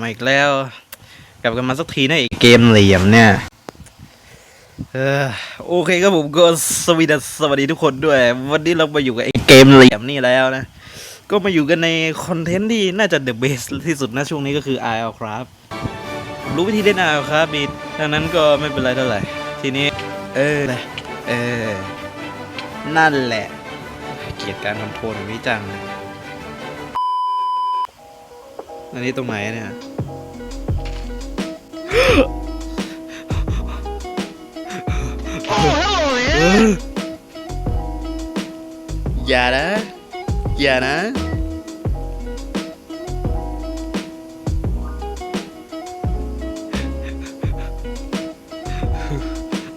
มาอีกแล้ว กลับกันมาสักทีนะไอเกมเหลี่ยมเนี่ยออโอเคครับผมก็สวัสดีสวัสดีทุกคนด้วย วันนี้เรามาอยู่กับไอเกมเหลี่ยมนี่แล้วนะ ก็มาอยู่กันในคอนเทนต์ที่น่าจะเดอะเบสที่สุดนะช่วงนี้ก็คือ i อครับรู้วิธีเล่น i อครับมีดังนั้นก็ไม่เป็นไรเท่าไหร่ ทีนี้ เออเออ นั่นแหละ เกียดการคอนโทรลของนี้จังเลย อันนี้ตรงไหนเนี่ยเอออย่านะ อย่านะ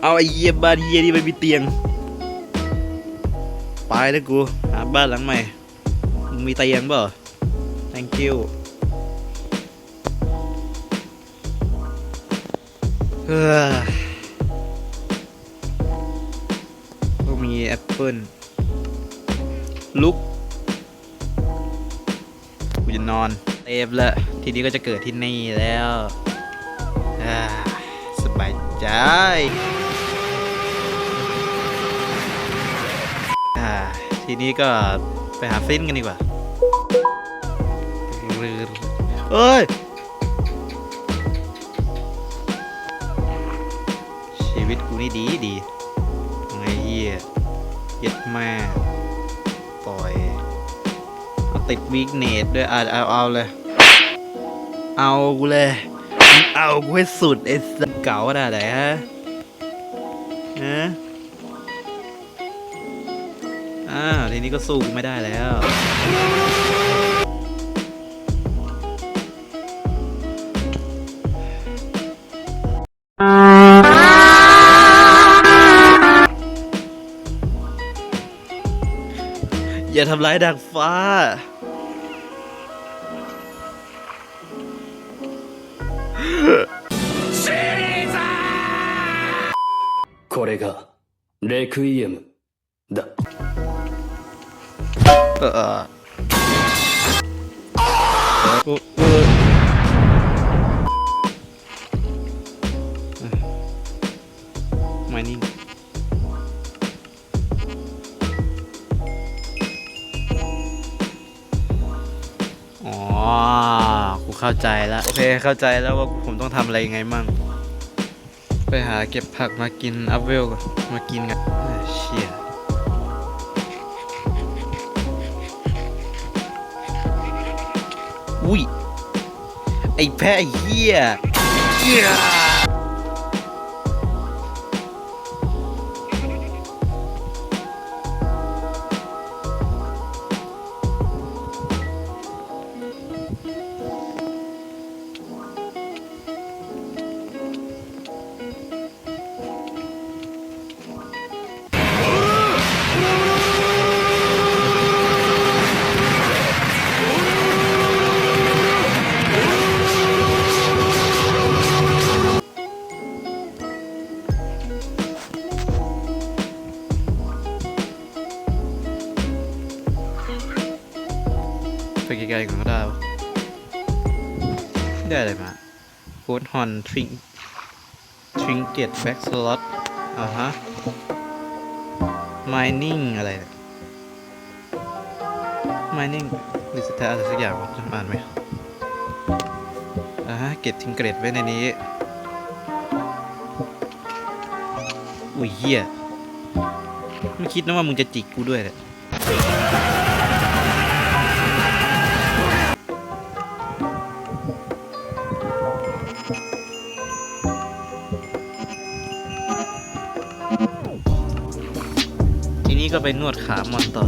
เอาไอ้เยี่ยบ้านเยี่ยนี่ไม่มีเตียงไปนะกูหาบ้านหลังใหม่มึงมีเตียงเปล่า thank you เฮ้อก็มีแอปเปิลลุกกูจะนอนเตฟละทีนี้ก็จะเกิดที่นี่แล้วอ่าสบายใจอ่าทีนี้ก็ไปหาฟินกันดีกว่าเอ้ย ชีวิตกูนี่ดีดีไงเหี้ยเย็ดแม่ปล่อยเอาติดวีคเนตด้วยอะเอาเอาเลย เอากูเลยเอากูให้สุดไอ้สัสเก๋าขนาดไหนฮะฮะอ้าวทีนี้ก็สู้กูไม่ได้แล้ว อย่าทำร้ายดักฟ้า これがレクイエムだ เออเออเอ กูเข้าใจแล้ว โอเค เข้าใจแล้วว่าผมต้องทำอะไรยังไงมั่ง ไปหาเก็บผักมากินอัพเวลก่อนมากินกันเอ้ยเชี่ยอุ้ย ไอ้แพ้ไอ้เหี้ยเหี้ย ไปไกลๆก่อนก็ได้ได้อะไรมาโค้ดฮอนทริงทริงเกตแบ็กสล็อตอ่าฮะ mining อะไรเนี่ย mining ดิสแทอะไรสักอย่างวะจำอ่านไหมอ่าฮะ เก็บทิงเกรดไว้ในนี้ อุ้ยเหี้ยไม่คิดนะว่ามึงจะจิกกูด้วยแหละ ก็ไปนวดขามอนต่อ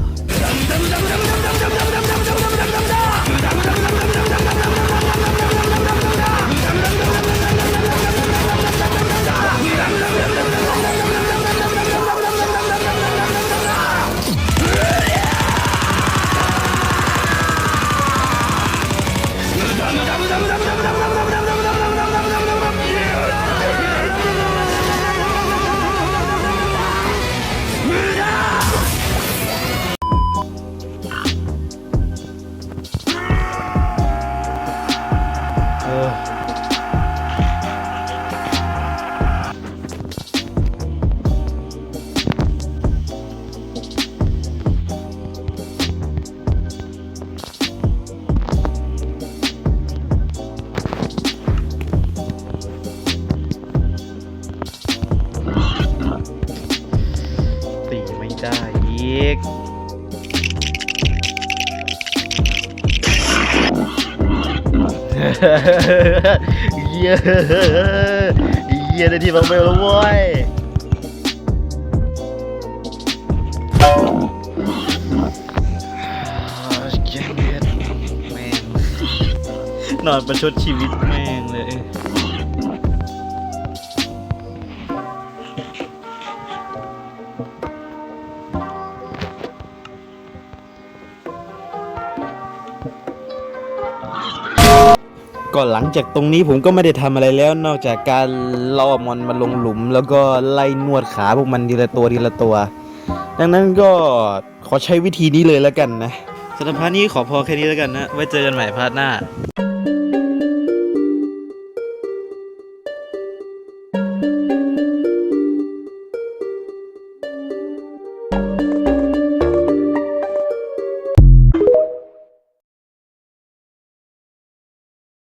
เย้เย้ได้ที่บังเบลแล้วเว้ยนอนประชดชีวิตแม่งเลย ก็หลังจากตรงนี้ผมก็ไม่ได้ทำอะไรแล้ว นอกจากการล่อมันมาลงหลุม แล้วก็ไล่นวดขาพวกมันทีละตัวทีละตัว ดังนั้นก็ขอใช้วิธีนี้เลยแล้วกันนะสำหรับพาร์ทนี้ขอพอแค่นี้แล้วกันนะ ไว้เจอกันใหม่พาร์ทหน้า